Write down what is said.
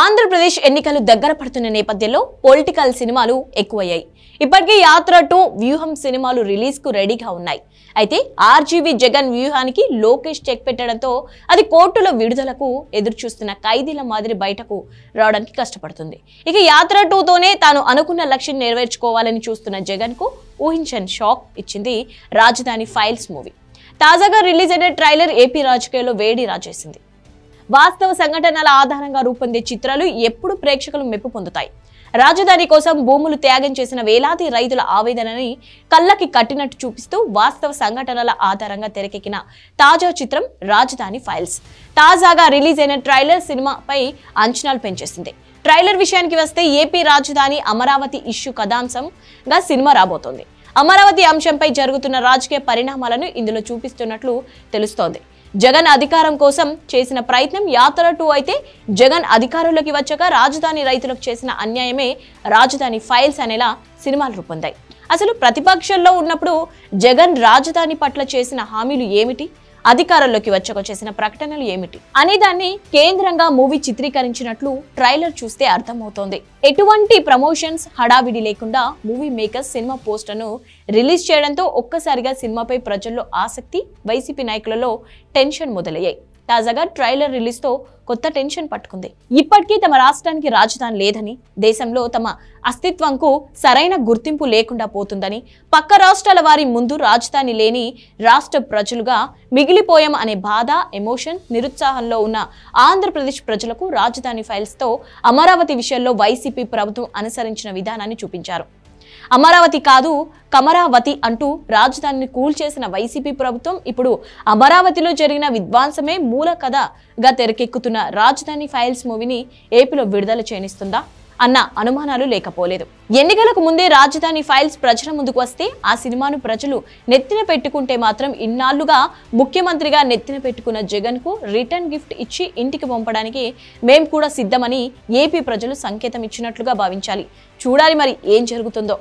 ఆంధ్రప్రదేశ్ ఎన్నికలు దగ్గర పడుతున్న నేపథ్యంలో పొలిటికల్ సినిమాలు ఎక్కువయ్యాయి. ఇప్పటికే యాత్ర టు వ్యూహం సినిమాలు రిలీజ్కు రెడీగా ఉన్నాయి. అయితే ఆర్జీవీ జగన్ వ్యూహానికి లోకేష్ చెక్ పెట్టడంతో అది కోర్టుల విడుదలకు ఎదురు చూస్తున్న ఖైదీల మాదిరి బయటకు రావడానికి కష్టపడుతుంది. ఇక యాత్ర టూతోనే తాను అనుకున్న లక్ష్యం నెరవేర్చుకోవాలని చూస్తున్న జగన్కు ఊహించని షాక్ ఇచ్చింది రాజధాని ఫైల్స్ మూవీ. తాజాగా రిలీజ్ అయిన ట్రైలర్ ఏపీ రాజకీయాల్లో వేడి రాజేసింది. వాస్తవ సంఘటనల ఆధారంగా రూపొందే చిత్రాలు ఎప్పుడు ప్రేక్షకులు మెప్పు పొందుతాయి. రాజధాని కోసం భూములు త్యాగం చేసిన వేలాది రైతుల ఆవేదనని కళ్ళకి కట్టినట్టు చూపిస్తూ వాస్తవ సంఘటనల ఆధారంగా తెరకెక్కిన తాజా చిత్రం రాజధాని ఫైల్స్. తాజాగా రిలీజ్ అయిన ట్రైలర్ సినిమాపై అంచనాలు పెంచేసింది. ట్రైలర్ విషయానికి వస్తే ఏపీ రాజధాని అమరావతి ఇష్యూ కథాంశంగా సినిమా రాబోతోంది. అమరావతి అంశంపై జరుగుతున్న రాజకీయ పరిణామాలను ఇందులో చూపిస్తున్నట్లు తెలుస్తోంది. జగన్ అధికారం కోసం చేసిన ప్రయత్నం యాత్ర టూ అయితే జగన్ అధికారంలోకి వచ్చాక రాజధాని రైతులకు చేసిన అన్యాయమే రాజధాని ఫైల్స్ అనేలా సినిమాలు రూపొందాయి. అసలు ప్రతిపక్షంలో ఉన్నప్పుడు జగన్ రాజధాని పట్ల చేసిన హామీలు ఏమిటి? అధికారంలోకి వచ్చాక చేసిన ప్రకటనలు ఏమిటి? అనే దాన్ని కేంద్రంగా మూవీ చిత్రీకరించినట్లు ట్రైలర్ చూస్తే అర్థమవుతోంది. ఎటువంటి ప్రమోషన్స్ హడావిడి లేకుండా మూవీ మేకర్స్ సినిమా పోస్టర్ను రిలీజ్ చేయడంతో ఒక్కసారిగా సినిమాపై ప్రజల్లో ఆసక్తి వైసీపీ నాయకులలో టెన్షన్ మొదలయ్యాయి. తాజాగా ట్రైలర్ రిలీజ్తో కొత్త టెన్షన్ పట్టుకుంది. ఇప్పటికీ తమ రాష్ట్రానికి రాజధాని లేదని దేశంలో తమ అస్తిత్వంకు సరైన గుర్తింపు లేకుండా పోతుందని పక్క రాష్ట్రాల వారి ముందు రాజధాని లేని రాష్ట్ర ప్రజలుగా మిగిలిపోయాం అనే బాధ ఎమోషన్ నిరుత్సాహంలో ఉన్న ఆంధ్రప్రదేశ్ ప్రజలకు రాజధాని ఫైల్స్తో అమరావతి విషయంలో వైసీపీ ప్రభుత్వం అనుసరించిన విధానాన్ని చూపించారు. అమరావతి కాదు కమరావతి అంటూ రాజధానిని కూల్చేసిన వైసీపీ ప్రభుత్వం ఇప్పుడు అమరావతిలో జరిగిన విధ్వంసమే మూల కథగా తెరకెక్కుతున్న రాజధాని ఫైల్స్ మూవీని ఏపీలో విడుదల చేయనిస్తుందా? అన్న అనుమానాలు లేకపోలేదు. ఎన్నికలకు ముందే రాజధాని ఫైల్స్ ప్రజల ముందుకు వస్తే ఆ సినిమాను ప్రజలు నెత్తిన పెట్టుకుంటే మాత్రం ఇన్నాళ్ళుగా ముఖ్యమంత్రిగా నెత్తిన పెట్టుకున్న జగన్కు రిటర్న్ గిఫ్ట్ ఇచ్చి ఇంటికి పంపడానికి మేం కూడా సిద్ధమని ఏపీ ప్రజలు సంకేతం ఇచ్చినట్లుగా భావించాలి. చూడాలి మరి ఏం జరుగుతుందో.